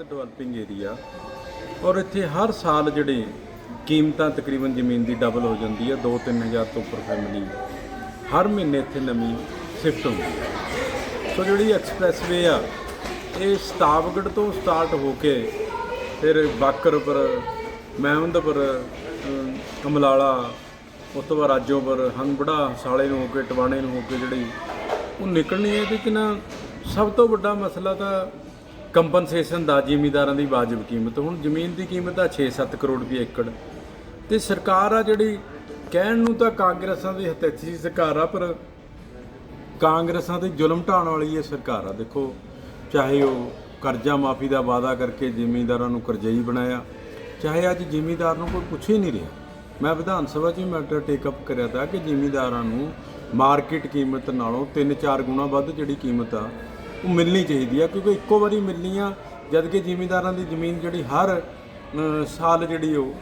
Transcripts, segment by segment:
ਵੱਧ developing area ਔਰ ਇੱਥੇ ਹਰ ਸਾਲ ਜਿਹੜੇ ਕੀਮਤਾਂ ਤਕਰੀਬਨ ਜ਼ਮੀਨ ਦੀ ਡਬਲ ਹੋ ਜਾਂਦੀ ਹੈ 2-3000 ਤੋਂ ਉੱਪਰ ਫੈਮਿਲੀ ਹਰ ਮਹੀਨੇ ਇੱਥੇ ਨਵੀਂ ਸ਼ਿਫਟ ਹੁੰਦੀ ਹੈ। ਸੋ ਜਿਹੜੀ ਐਕਸਪ੍ਰੈਸਵੇ ਆ ਇਹ ਸਤਾਵਗੜ ਤੋਂ ਸਟਾਰਟ ਹੋ ਕੇ ਫਿਰ ਬਾਕਰਪੁਰ ਮਹਿਮਦਪੁਰ ਅਮ, ਅਮਲਾਲਾ ਉਸ ਤੋਂ ਬਾਅਦ ਰਾਜੋਪੁਰ ਹੰਗਬੜਾ ਸਾਲੇ ਨੂੰ ਹੋ ਕੇ ਟਵਾਣੇ ਨੂੰ ਹੋ ਕੇ ਜਿਹੜੀ ਉਹ ਨਿਕਲਣੀ ਹੈ। ਇਹਦੇ ਚ ਨਾ ਸਭ ਤੋਂ ਵੱਡਾ ਮਸਲਾ ਤਾਂ ਕੰਪਨਸੇਸ਼ਨ ਦਾ ਜ਼ਿਮੀਂਦਾਰਾਂ ਦੀ ਵਾਜਬ ਕੀਮਤ। ਹੁਣ ਜ਼ਮੀਨ ਦੀ ਕੀਮਤ ਆ 6-7 ਕਰੋੜ ਰੁਪਏ ਏਕੜ। ਤੇ ਸਰਕਾਰ ਆ ਜਿਹੜੀ ਕਹਿਣ ਨੂੰ ਤਾਂ ਕਾਂਗਰਸਾਂ ਦੀ ਹਤੈਸ਼ੀ ਸਰਕਾਰ ਆ, ਪਰ ਕਾਂਗਰਸਾਂ ਤੇ ਜ਼ੁਲਮ ਢਾਣ ਵਾਲੀ ਇਹ ਸਰਕਾਰ ਆ। ਦੇਖੋ, ਚਾਹੇ ਉਹ ਕਰਜ਼ਾ ਮਾਫੀ ਦਾ ਵਾਅਦਾ ਕਰਕੇ ਜ਼ਿਮੀਂਦਾਰਾਂ ਨੂੰ ਕਰਜ਼ਈ ਬਣਾਇਆ, ਚਾਹੇ ਅੱਜ ਜ਼ਿਮੀਂਦਾਰ ਨੂੰ ਕੋਈ ਪੁੱਛ ਹੀ ਨਹੀਂ ਰਿਹਾ। ਮੈਂ ਵਿਧਾਨ ਸਭਾ 'ਚ ਵੀ ਮੈਟਰ ਟੇਕ ਅਪ ਕਰਿਆ ਤਾਂ ਕਿ ਜ਼ਿਮੀਂਦਾਰਾਂ ਨੂੰ ਮਾਰਕੀਟ ਕੀਮਤ ਨਾਲੋਂ 3-4 ਗੁਣਾ ਵੱਧ ਜਿਹੜੀ ਕੀਮਤ ਆ ਉਹ ਮਿਲਣੀ ਚਾਹੀਦੀ ਆ, ਕਿਉਂਕਿ ਇੱਕੋ ਵਾਰੀ ਮਿਲਣੀ ਆ ਜਦ ਕਿ ਜ਼ਿਮੀਂਦਾਰਾਂ ਦੀ ਜ਼ਮੀਨ ਜਿਹੜੀ ਹਰ ਸਾਲ ਜਿਹੜੀ ਉਹ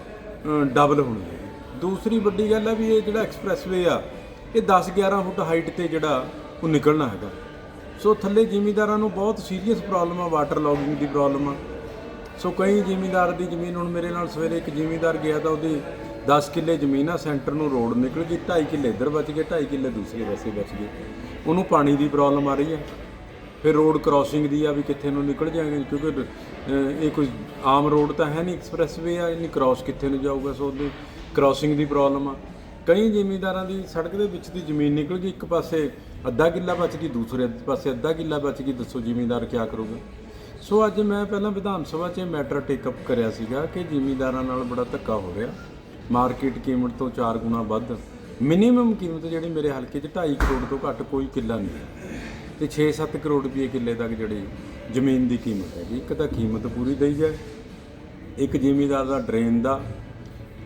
ਡਬਲ ਹੋਣੀ ਹੈ। ਦੂਸਰੀ ਵੱਡੀ ਗੱਲ ਹੈ ਵੀ ਇਹ ਜਿਹੜਾ ਐਕਸਪ੍ਰੈਸਵੇ ਆ, ਇਹ 10-11 ਫੁੱਟ ਹਾਈਟ ਤੇ ਜਿਹੜਾ ਉਹ ਨਿਕਲਣਾ ਹੈਗਾ। ਸੋ ਥੱਲੇ ਜ਼ਿਮੀਂਦਾਰਾਂ ਨੂੰ ਬਹੁਤ ਸੀਰੀਅਸ ਪ੍ਰੋਬਲਮ ਆ ਵਾਟਰ ਲੌਗਿੰਗ ਦੀ ਪ੍ਰੋਬਲਮ ਆ। ਸੋ ਕਈ ਜ਼ਿਮੀਂਦਾਰ ਦੀ ਜ਼ਮੀਨ, ਹੁਣ ਮੇਰੇ ਨਾਲ ਸਵੇਰੇ ਇੱਕ ਜ਼ਿਮੀਂਦਾਰ ਗਿਆ ਤਾਂ ਉਹਦੀ 10 ਕਿੱਲੇ ਜ਼ਮੀਨ ਆ, ਸੈਂਟਰ ਨੂੰ ਰੋਡ ਨਿਕਲ ਗਈ 2.5 ਕਿੱਲੇ ਇੱਧਰ ਬਚ ਗਏ 2.5 ਕਿੱਲੇ ਦੂਸਰੇ ਪਾਸੇ ਬਚ ਗਏ। ਉਹਨੂੰ ਪਾਣੀ ਦੀ ਪ੍ਰੋਬਲਮ ਆ ਰਹੀ ਆ। ਫਿਰ ਰੋਡ ਕ੍ਰਾਸਿੰਗ ਦੀ ਆ ਵੀ ਕਿੱਥੇ ਨੂੰ ਨਿਕਲ ਜਾਏਗੀ, ਕਿਉਂਕਿ ਇਹ ਕੋਈ ਆਮ ਰੋਡ ਤਾਂ ਹੈ ਨਹੀਂ ਐਕਸਪ੍ਰੈਸਵੇ ਆ, ਇਹਨੀ ਕ੍ਰਾਸ ਕਿੱਥੇ ਨੂੰ ਜਾਊਗਾ, ਸੋ ਉਹਦੀ ਕ੍ਰਾਸਿੰਗ ਦੀ ਪ੍ਰੋਬਲਮ ਆ। ਕਈ ਜ਼ਿਮੀਂਦਾਰਾਂ ਦੀ ਸੜਕ ਦੇ ਵਿੱਚ ਦੀ ਜ਼ਮੀਨ ਨਿਕਲ ਗਈ, ਇੱਕ ਪਾਸੇ ਅੱਧਾ ਕਿੱਲਾ ਬਚ ਗਈ, ਦੂਸਰੇ ਪਾਸੇ ਅੱਧਾ ਕਿੱਲਾ ਬਚ ਗਈ, ਦੱਸੋ ਜ਼ਿਮੀਂਦਾਰ ਕੀ ਕਰੂਗਾ। ਸੋ ਅੱਜ ਮੈਂ ਪਹਿਲਾਂ ਵਿਧਾਨ ਸਭਾ 'ਚ ਮੈਟਰ ਟੇਕ ਅਪ ਕਰਿਆ ਸੀਗਾ ਕਿ ਜ਼ਿਮੀਂਦਾਰਾਂ ਨਾਲ ਬੜਾ ਧੱਕਾ ਹੋ ਰਿਹਾ। ਮਾਰਕੀਟ ਕੀਮਤ ਤੋਂ 4 ਗੁਣਾ ਵੱਧ ਮਿਨੀਮਮ ਕੀਮਤ ਜਿਹੜੀ ਮੇਰੇ ਹਲਕੇ 'ਚ 2.5 ਕਰੋੜ ਤੋਂ ਘੱਟ ਕੋਈ ਕਿੱਲਾ ਨਹੀਂ ਹੈ। ਤੇ 6-7 ਕਰੋੜ ਰੁਪਏ ਕਿੱਲੇ ਤੱਕ ਜਿਹੜੀ ਜ਼ਮੀਨ ਦੀ ਕੀਮਤ ਹੈਗੀ, ਇੱਕ ਤਾਂ ਕੀਮਤ ਪੂਰੀ ਦਈ ਜਾਏ, ਇੱਕ ਜ਼ਿਮੀਦਾਰ ਦਾ ਡਰੇਨ ਦਾ,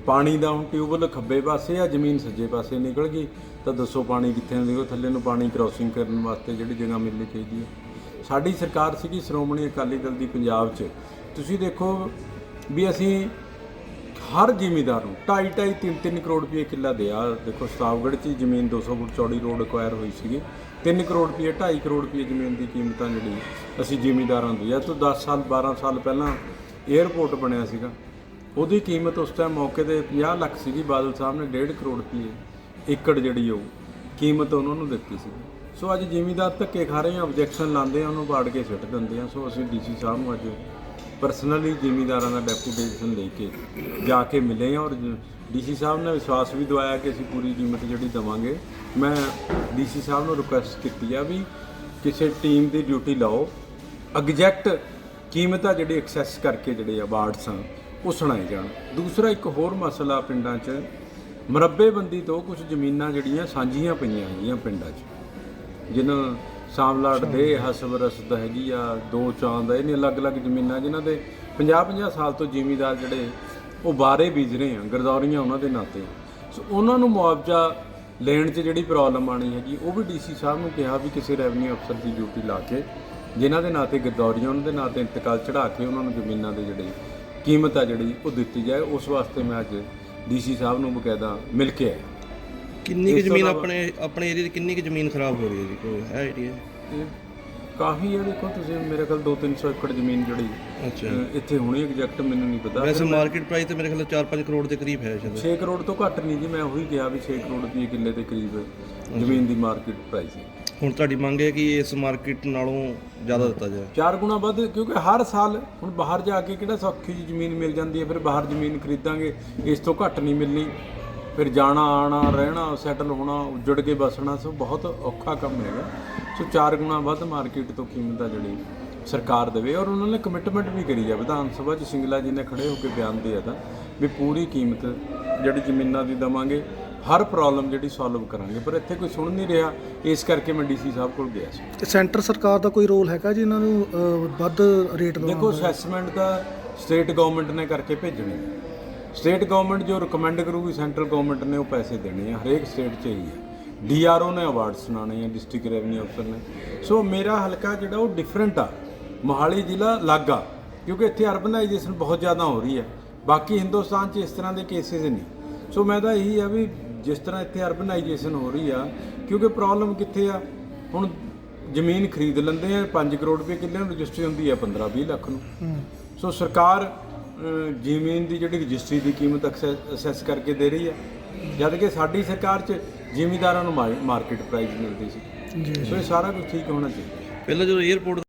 ਪਾਣੀ ਦਾ ਹੁਣ ਟਿਊਬਲ ਖੱਬੇ ਪਾਸੇ ਆ, ਜ਼ਮੀਨ ਸੱਜੇ ਪਾਸੇ ਨਿਕਲ ਗਈ, ਤਾਂ ਦੱਸੋ ਪਾਣੀ ਕਿੱਥੇ ਨੂੰ ਦੇਖੋ ਥੱਲੇ ਨੂੰ ਪਾਣੀ ਕ੍ਰਾਸਿੰਗ ਕਰਨ ਵਾਸਤੇ ਜਿਹੜੀ ਜਗ੍ਹਾ ਮਿਲਣੀ ਚਾਹੀਦੀ ਹੈ। ਸਾਡੀ ਸਰਕਾਰ ਸੀਗੀ ਸ਼੍ਰੋਮਣੀ ਅਕਾਲੀ ਦਲ ਦੀ ਪੰਜਾਬ 'ਚ। ਤੁਸੀਂ ਦੇਖੋ ਵੀ ਅਸੀਂ ਹਰ ਜ਼ਿਮੀਦਾਰ ਨੂੰ 2.5 2.5 3 3 ਕਰੋੜ ਰੁਪਏ ਕਿੱਲਾ ਦਿਆ। ਦੇਖੋ ਸਤਾਵਗੜ੍ਹ 'ਚ ਹੀ ਜ਼ਮੀਨ 200 ਫੁੱਟ ਚੌੜੀ ਰੋਡ ਅਕਵਾਇਰ ਹੋਈ ਸੀਗੀ। 3 ਕਰੋੜ ਰੁਪਏ 2.5 ਕਰੋੜ ਰੁਪਏ ਜ਼ਮੀਨ ਦੀ ਕੀਮਤਾਂ ਜਿਹੜੀ ਅਸੀਂ ਜ਼ਿਮੀਦਾਰਾਂ ਦੀ ਆ। ਤੋਂ 10 ਸਾਲ 12 ਸਾਲ ਪਹਿਲਾਂ 에ਅਰਪੋਰਟ ਬਣਿਆ ਸੀਗਾ। ਉਹਦੀ ਕੀਮਤ ਉਸ ਟਾਈਮ ਮੌਕੇ ਤੇ 50 ਲੱਖ ਸੀਗੀ। ਬਾਦਲ ਸਾਹਿਬ ਨੇ 1.5 ਕਰੋੜ ਰੁਪਏ ਏਕੜ ਜਿਹੜੀ ਉਹ ਕੀਮਤ ਉਹਨਾਂ ਨੂੰ ਦਿੱਤੀ ਸੀ। ਸੋ ਅੱਜ ਜ਼ਿਮੀਦਾਰ ਧੱਕੇ ਖਾ ਰਹੇ ਆ ਆਬਜੈਕਸ਼ਨ ਲਾਉਂਦੇ ਆ, ਉਹਨੂੰ ਪਾੜ ਕੇ ਸਿੱਟ ਦਿੰਦੇ ਆ। ਸੋ ਅਸੀਂ ਡੀਸੀ ਸਾਹਿਬ ਨੂੰ ਅੱਜ ਪਰਸਨਲੀ ਜ਼ਿਮੀਂਦਾਰਾਂ ਦਾ ਡੈਪੂਟੇਸ਼ਨ ਲੈ ਕੇ ਜਾ ਕੇ ਮਿਲੇ ਆ ਔਰ ਡੀਸੀ ਸਾਹਿਬ ਨੇ ਵਿਸ਼ਵਾਸ ਵੀ ਦਵਾਇਆ ਕਿ ਅਸੀਂ ਪੂਰੀ ਕੀਮਤ ਜਿਹੜੀ ਦਵਾਂਗੇ। ਮੈਂ ਡੀਸੀ ਸਾਹਿਬ ਨੂੰ ਰਿਕੁਐਸਟ ਕੀਤੀ ਆ ਵੀ ਕਿਸੇ ਟੀਮ ਦੀ ਡਿਊਟੀ ਲਾਓ। ਐਗਜ਼ੈਕਟ ਆ ਜਿਹੜੀ ਐਕਸੈਸ ਕਰਕੇ ਜਿਹੜੇ ਅਵਾਰਡਸ ਆ ਉਹ ਸੁਣਾਏ ਜਾਣ। ਦੂਸਰਾ ਇੱਕ ਹੋਰ ਮਸਲਾ ਪਿੰਡਾਂ 'ਚ, ਮਰੱਬੇਬੰਦੀ ਤੋਂ ਕੁਝ ਜ਼ਮੀਨਾਂ ਜਿਹੜੀਆਂ ਸਾਂਝੀਆਂ ਪਈਆਂ ਹੈਗੀਆਂ ਪਿੰਡਾਂ 'ਚ, ਜਿਨ੍ਹਾਂ ਸਾਮਲਾਟ ਦੇ ਹਸਬ ਰਸਦ ਹੈਗੀ ਆ ਦੋ ਚਾਂਦ ਆ, ਇਹਨੇ ਅਲੱਗ-ਅਲੱਗ ਜ਼ਮੀਨਾਂ ਜਿਨ੍ਹਾਂ ਦੇ 50-50 ਸਾਲ ਤੋਂ ਜ਼ਿਮੀਦਾਰ ਜਿਹੜੇ, ਉਹ ਬਾਰੇ ਬੀਜ ਰਹੇ ਆ, ਗਰਦੌਰੀਆਂ ਉਹਨਾਂ ਦੇ ਨਾਤੇ ਸੋ ਉਹਨਾਂ ਨੂੰ ਮੁਆਵਜ਼ਾ ਲੈਣ 'ਚ ਜਿਹੜੀ ਪ੍ਰੋਬਲਮ ਆਣੀ ਹੈਗੀ, ਉਹ ਵੀ ਡੀਸੀ ਸਾਹਿਬ ਨੂੰ ਕਿਹਾ ਵੀ ਕਿਸੇ ਰੈਵਨਿਊ ਅਫਸਰ ਦੀ ਡਿਊਟੀ ਲਾ ਕੇ, ਜਿਨ੍ਹਾਂ ਦੇ ਨਾਤੇ ਗਰਦੌਰੀਆਂ, ਉਹਨਾਂ ਦੇ ਨਾਤੇ ਇੰਤਕਾਲ ਚੜਾ ਕੇ ਉਹਨਾਂ ਨੂੰ ਜ਼ਮੀਨਾਂ ਦੇ ਜਿਹੜੀ ਕੀਮਤ ਆ ਜਿਹੜੀ, ਉਹ ਦਿੱਤੀ ਜਾਏ। ਉਸ ਵਾਸਤੇ ਮੈਂ ਅੱਜ ਡੀਸੀ ਸਾਹਿਬ ਨੂੰ ਬਕਾਇਦਾ ਮਿਲ ਕੇ ਆਇਆ। ਕਿੰਨੀ ਕੁ ਜ਼ਮੀਨ ਆਪਣੇ ਆਪਣੇ ਏਰੀਆ ਦੀ ਕਿੰਨੀ ਕੁ ਜ਼ਮੀਨ ਖਰਾਬ ਹੋ ਰਹੀ ਹੈ ਜੀ? ਕੋਈ ਹੈ ਆਈਡੀਆ ਇਹ ਕਾਫੀ ਹੈ ਦੇਖੋ ਤੁਸੀਂ ਮੇਰੇ ਖਿਆਲ 2-300 ਏਕੜ ਜ਼ਮੀਨ ਜਿਹੜੀ ਅੱਛਾ। ਅਹ, ਇੱਥੇ ਹੋਣੀ ਐਗਜ਼ੈਕਟ ਮੈਨੂੰ ਨਹੀਂ ਪਤਾ। ਵੈਸੇ ਮਾਰਕੀਟ ਪ੍ਰਾਈਸ ਤੇ ਮੇਰੇ ਖਿਆਲ 4-5 ਕਰੋੜ ਦੇ ਕਰੀਬ ਹੈ ਸ਼ਾਇਦ। 6 ਕਰੋੜ ਤੋਂ ਘੱਟ ਨਹੀਂ ਜੀ ਮੈਂ ਉਹੀ ਕਿਹਾ ਵੀ 6 ਕਰੋੜ ਰੁਪਏ ਕਿੱਲੇ ਦੇ ਕਰੀਬ ਜ਼ਮੀਨ ਦੀ ਮਾਰਕੀਟ ਪ੍ਰਾਈਸ ਹੈ। ਹੁਣ ਤੁਹਾਡੀ ਮੰਗ ਹੈ ਕਿ ਇਸ ਮਾਰਕੀਟ ਨਾਲੋਂ ਜ਼ਿਆਦਾ ਦਿੱਤਾ ਜਾਏ। ਚਾਰ ਗੁਣਾ ਵੱਧ ਕਿਉਂਕਿ ਹਰ ਸਾਲ ਹੁਣ ਬਾਹਰ ਜਾ ਕੇ ਕਿਹੜਾ ਸੌਖੀ ਜੀ ਜ਼ਮੀਨ ਮਿਲ ਜਾਂਦੀ ਹੈ ਫਿਰ ਬਾਹਰ ਜ਼ਮੀਨ ਖਰੀਦਾਂਗੇ ਇਸ ਤੋਂ ਘੱਟ ਨਹੀਂ ਮਿਲਣੀ। ਫਿਰ ਜਾਣਾ ਆਣਾ ਰਹਿਣਾ ਸੈਟਲ ਹੋਣਾ ਉੱਜੜ ਕੇ ਬਸਣਾ ਸੋ ਬਹੁਤ ਔਖਾ ਕੰਮ ਹੈਗਾ। ਸੋ ਚਾਰ ਗੁਣਾ ਵੱਧ ਮਾਰਕੀਟ ਤੋਂ ਕੀਮਤ ਆ ਜਿਹੜੀ ਸਰਕਾਰ ਦੇਵੇ ਔਰ ਉਹਨਾਂ ਨੇ ਕਮਿਟਮੈਂਟ ਵੀ ਕਰੀ ਹੈ ਵਿਧਾਨ ਸਭਾ 'ਚ ਸਿੰਗਲਾ ਜੀ ਨੇ ਖੜੇ ਹੋ ਕੇ ਬਿਆਨ ਦਿਆ ਤਾਂ ਵੀ ਪੂਰੀ ਕੀਮਤ ਜਿਹੜੀ ਜ਼ਮੀਨਾਂ ਦੀ ਦਵਾਂਗੇ ਹਰ ਪ੍ਰੋਬਲਮ ਜਿਹੜੀ ਸੋਲਵ ਕਰਾਂਗੇ। ਪਰ ਇੱਥੇ ਕੋਈ ਸੁਣ ਨਹੀਂ ਰਿਹਾ ਇਸ ਕਰਕੇ ਮੈਂ ਡੀਸੀ ਸਾਹਿਬ ਕੋਲ ਗਿਆ ਸੀ। ਤੇ ਸੈਂਟਰ ਸਰਕਾਰ ਦਾ ਕੋਈ ਰੋਲ ਹੈਗਾ ਜੀ ਇਹਨਾਂ ਨੂੰ ਵੱਧ ਰੇਟ ਦੇਖੋ ਅਸੈਸਮੈਂਟ ਤਾਂ ਸਟੇਟ ਗਵਰਨਮੈਂਟ ਨੇ ਕਰਕੇ ਭੇਜਣੀ ਸਟੇਟ ਗਵਰਨਮੈਂਟ ਜੋ ਰეკਮੈਂਡ ਕਰੂਗੀ ਸੈਂਟਰਲ ਗਵਰਨਮੈਂਟ ਨੇ ਉਹ ਪੈਸੇ ਦੇਣੇ ਆ ਹਰੇਕ ਸਟੇਟ 'ਚ ਹੀ ਹੈ ਡੀਆਰਓ ਨੇ ਅਵਾਰਡ ਸੁਣਾਣੇ ਆ ਡਿਸਟ੍ਰਿਕਟ ਰੈਵਨਿਊ ਅਫਸਰ ਨੇ। ਸੋ ਮੇਰਾ ਹਲਕਾ ਜਿਹੜਾ ਉਹ ਡਿਫਰੈਂਟ ਆ। ਮੋਹਾਲੀ ਜ਼ਿਲ੍ਹਾ ਅਲੱਗ ਆ ਕਿਉਂਕਿ ਇੱਥੇ ਅਰਬਨਾਈਜੇਸ਼ਨ ਬਹੁਤ ਜ਼ਿਆਦਾ ਹੋ ਰਹੀ ਹੈ ਬਾਕੀ ਹਿੰਦੁਸਤਾਨ 'ਚ ਇਸ ਤਰ੍ਹਾਂ ਦੇ ਕੇਸਿਸ ਨਹੀਂ। ਸੋ ਮੈਂ ਤਾਂ ਇਹੀ ਆ ਵੀ ਜਿਸ ਤਰ੍ਹਾਂ ਇੱਥੇ ਅਰਬਨਾਈਜੇਸ਼ਨ ਹੋ ਰਹੀ ਆ ਕਿਉਂਕਿ ਪ੍ਰੋਬਲਮ ਕਿੱਥੇ ਆ? ਹੁਣ ਜ਼ਮੀਨ ਖਰੀਦ ਲੈਂਦੇ ਆ 5 ਕਰੋੜ ਰੁਪਏ ਕਿੱਲੇ ਨੂੰ ਰਜਿਸਟਰੀ ਹੁੰਦੀ ਆ 15 20 ਲੱਖ ਨੂੰ। ਸੋ ਸਰਕਾਰ ਜ਼ਮੀਨ ਦੀ ਜਿਹੜੀ ਰਜਿਸਟਰੀ ਦੀ ਕੀਮਤ ਅਸੈਸ ਕਰਕੇ ਦੇ ਰਹੀ ਹੈ। ਜਦ ਕਿ ਸਾਡੀ ਸਰਕਾਰ 'ਚ ਜ਼ਿਮੀਂਦਾਰਾਂ ਨੂੰ ਮਾਰਕੀਟ ਪ੍ਰਾਈਸ ਮਿਲਦੀ ਸੀ। ਜੀ ਸੋ ਇਹ ਸਾਰਾ ਕੁਝ ਠੀਕ ਹੋਣਾ ਚਾਹੀਦਾ। ਪਹਿਲਾਂ ਜਦੋਂ 에어ਪੋਰਟ